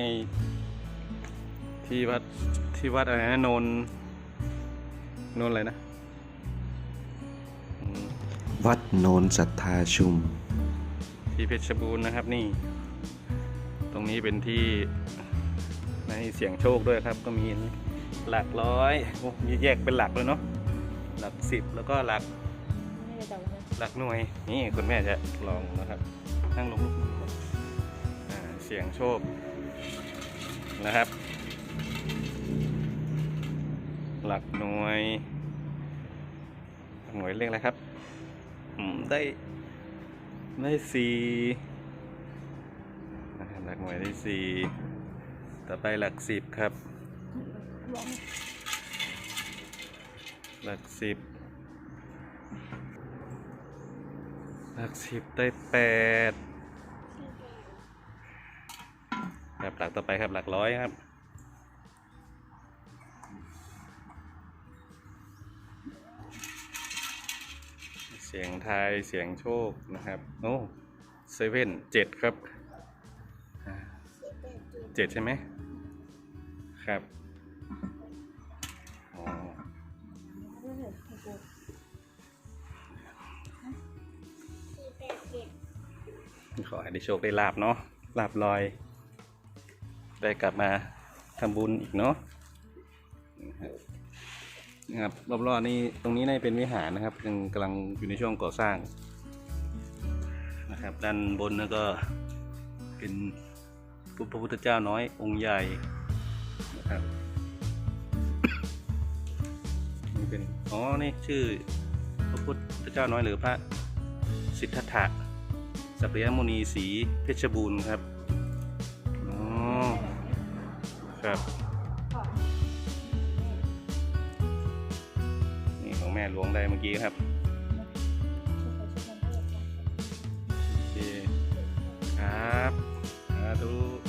ให้ที่วัดที่วัดอะไรนะโนนโนนอะไรนะอืมวัดโนนศรัทธาชุม ที่เพชรบูรณ์นะครับนี่ ตรงนี้เป็นที่ในเสียงโชคด้วยครับ ก็มีหลักร้อยโอ้มีแยกเป็นหลักเลยเนาะหลักสิบแล้วก็หลักไม่ได้จำนะหลักหน่วยนี่คุณแม่จะลองนะครับนั่งลงอ่าเสียงโชค นะครับ หลักหน่วย หน่วยเลขอะไรครับได้ได้สี่นะครับหลักหน่วยได้สี่ต่อไปหลักสิบครับ หลักสิบหลักสิบได้แปด ครับหลักต่อไปครับหลักร้อยครับเสียงไทยเสียงโชคนะครับโอ้เซเว่นเจ็ดครับเจ็ดใช่ไหมครับอ๋อขอให้ได้โชคได้ลาบเนาะลาบลอย ได้กลับมาทำบุญอีกเนาะนะครับรอบๆนี้ตรงนี้น่าจะเป็นวิหารนะครับยังกำลังอยู่ในช่วงก่อสร้างนะครับ ด้านบนนั่นก็เป็นพระพุทธเจ้าน้อยองค์ใหญ่นะครับนี่เป็นอ๋อนี่ชื่อพระพุทธเจ้าน้อยหรือพระสิทธัตถะสักยมุนีสีเพชรบูรณ์ครับ ครับนี่ของแม่หลวงได้เมื่อกี้ครับโอเคครับสาธุ